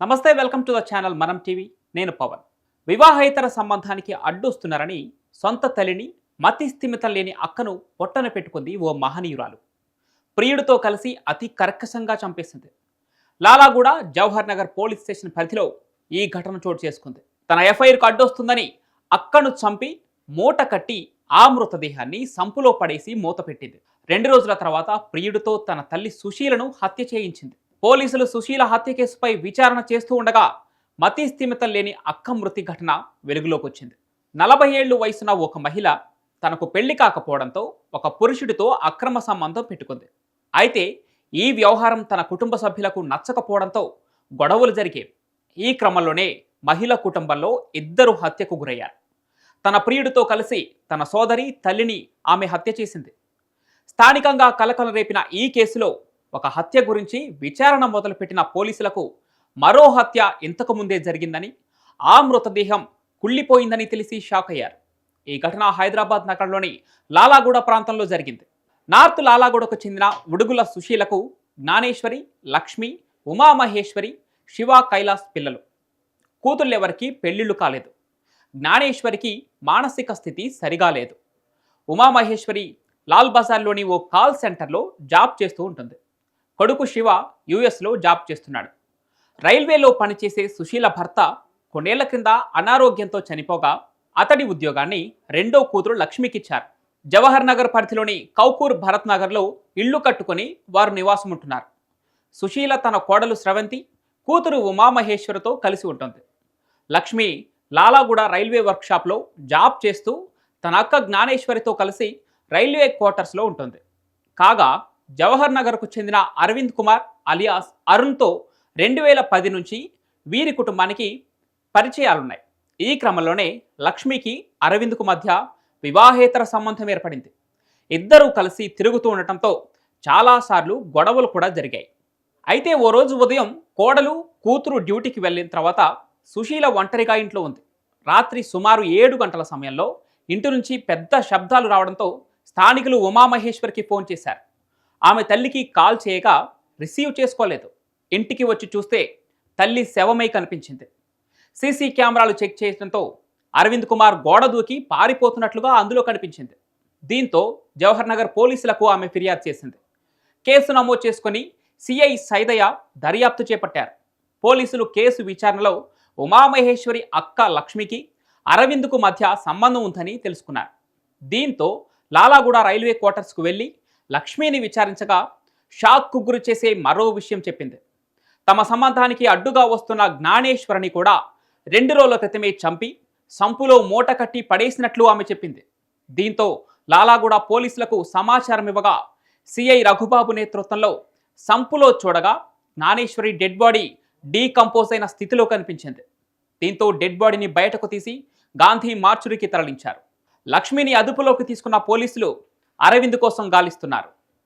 నమస్తే welcome to the channel Manam TV. నేను పవన్. వివాహేతర సంబంధానికి అడ్డొస్తున్నారని సొంత తల్లిని మతి స్థిమితం లేని అక్కను పొట్టన పెట్టుకుంది ఓ మహనీయురాలు. ప్రియుడితో కలిసి అతి కర్కశంగా చంపేసింది. లాలాగూడ జవహర్ నగర్ పోలీస్ స్టేషన్ పరిధిలో ఈ ఘటన చోటు చేసుకుంది. తన ఎఫ్ఐఆర్కు అడ్డొస్తుందని అక్కను చంపి మూట కట్టి ఆ మృతదేహాన్ని సంపులో పడేసి మూత పెట్టింది. రెండు రోజుల తర్వాత ప్రియుడితో తన తల్లి సుశీలను హత్య చేయించింది. పోలీసులు సుశీల హత్య కేసుపై విచారణ చేస్తూ ఉండగా మతి స్థిమితం లేని అక్క మృతి ఘటన వెలుగులోకి వచ్చింది నలభై ఏళ్ళు వయసున్న ఒక మహిళ తనకు పెళ్ళి కాకపోవడంతో ఒక పురుషుడితో అక్రమ సంబంధం పెట్టుకుంది. అయితే ఈ వ్యవహారం తన కుటుంబ సభ్యులకు నచ్చకపోవడంతో గొడవలు జరిగేవి ఈ క్రమంలోనే మహిళ కుటుంబంలో ఇద్దరు హత్యకు గురయ్యారు. తన ప్రియుడితో కలిసి తన సోదరి తల్లిని ఆమె హత్య చేసింది. స్థానికంగా కలకలం రేపిన ఈ కేసులో ఒక హత్య గురించి విచారణ మొదలుపెట్టిన పోలీసులకు మరో హత్య ఇంతకు ముందే జరిగిందని ఆ మృతదేహం కుళ్ళిపోయిందని తెలిసి షాక్ అయ్యారు. ఈ ఘటన హైదరాబాద్ నగరంలోని లాలాగూడ ప్రాంతంలో జరిగింది. నార్త్ లాలాగూడకు చెందిన ఉడుగుల సుశీలకు జ్ఞానేశ్వరి లక్ష్మి ఉమామహేశ్వరి శివ కైలాస్ పిల్లలు. కూతుళ్ళెవరికి పెళ్ళిళ్ళు కాలేదు. జ్ఞానేశ్వరికి మానసిక స్థితి సరిగా లేదు. ఉమామహేశ్వరి లాల్ బజార్లోని ఓ కాల్ సెంటర్లో జాబ్ చేస్తూ ఉంటుంది. కొడుకు శివ యుఎస్లో జాబ్ చేస్తున్నాడు. రైల్వేలో పనిచేసే సుశీల భర్త కొన్నేళ్ళ క్రింద అనారోగ్యంతో చనిపోగా అతడి ఉద్యోగాన్ని రెండో కూతురు లక్ష్మికిచ్చారు. జవహర్ నగర్ పరిధిలోని కౌకూర్ భరత్ నగర్లో ఇళ్ళు కట్టుకొని వారు నివాసం ఉంటున్నారు సుశీల తన కోడలు స్రవంతి కూతురు ఉమామహేశ్వరతో కలిసి ఉంటుంది. లక్ష్మి లాలాగూడ రైల్వే వర్క్షాప్లో జాబ్ చేస్తూ తన అక్క జ్ఞానేశ్వరితో కలిసి రైల్వే క్వార్టర్స్లో ఉంటుంది. కాగా జవహర్ నగర్కు చెందిన అరవింద్ కుమార్ అలియాస్ అరుణ్తో రెండు వేల పది నుంచి వీరి కుటుంబానికి పరిచయాలున్నాయి. ఈ క్రమంలోనే లక్ష్మికి అరవింద్కు మధ్య వివాహేతర సంబంధం ఏర్పడింది. ఇద్దరూ కలిసి తిరుగుతూ ఉండటంతో చాలాసార్లు గొడవలు కూడా జరిగాయి. అయితే ఓ రోజు ఉదయం కోడలు కూతురు డ్యూటీకి వెళ్ళిన తర్వాత సుశీల ఒంటరిగా ఇంట్లో ఉంది. రాత్రి సుమారు ఏడు గంటల సమయంలో ఇంటి నుంచి పెద్ద శబ్దాలు రావడంతో స్థానికులు ఉమామహేశ్వర్కి ఫోన్ చేశారు. ఆమె తల్లికి కాల్ చేయగా రిసీవ్ చేసుకోలేదు. ఇంటికి వచ్చి చూస్తే తల్లి శవమై కనిపించింది. సీసీ కెమెరాలు చెక్ చేయడంతో అరవింద్ కుమార్ గోడ దూకి పారిపోతున్నట్లుగా అందులో కనిపించింది. దీంతో జవహర్ నగర్ పోలీసులకు ఆమె ఫిర్యాదు చేసింది. కేసు నమోదు చేసుకుని సిఐ సైదయ్య దర్యాప్తు చేపట్టారు. పోలీసులు కేసు విచారణలో ఉమామహేశ్వరి అక్క లక్ష్మికి అరవింద్కు మధ్య సంబంధం ఉందని తెలుసుకున్నారు. దీంతో లాలాగూడ రైల్వే క్వార్టర్స్కు వెళ్ళి లక్ష్మిని విచారించగా షాక్కు గురి చేసే మరో విషయం చెప్పింది. తమ సంబంధానికి అడ్డుగా వస్తున్న జ్ఞానేశ్వరిని కూడా రెండు రోజుల క్రితమే చంపి సంపులో మూట కట్టి పడేసినట్లు ఆమె చెప్పింది. దీంతో లాలాగూడ పోలీసులకు సమాచారం ఇవ్వగా సిఐ రఘుబాబు నేతృత్వంలో సంపులో చూడగా జ్ఞానేశ్వరి డెడ్ బాడీ డీకంపోజ్ అయిన స్థితిలో కనిపించింది. దీంతో డెడ్ బాడీని బయటకు తీసి గాంధీ మార్చురికి తరలించారు. లక్ష్మిని అదుపులోకి తీసుకున్న పోలీసులు అరవింద్ కోసం గాలిస్తున్నారు.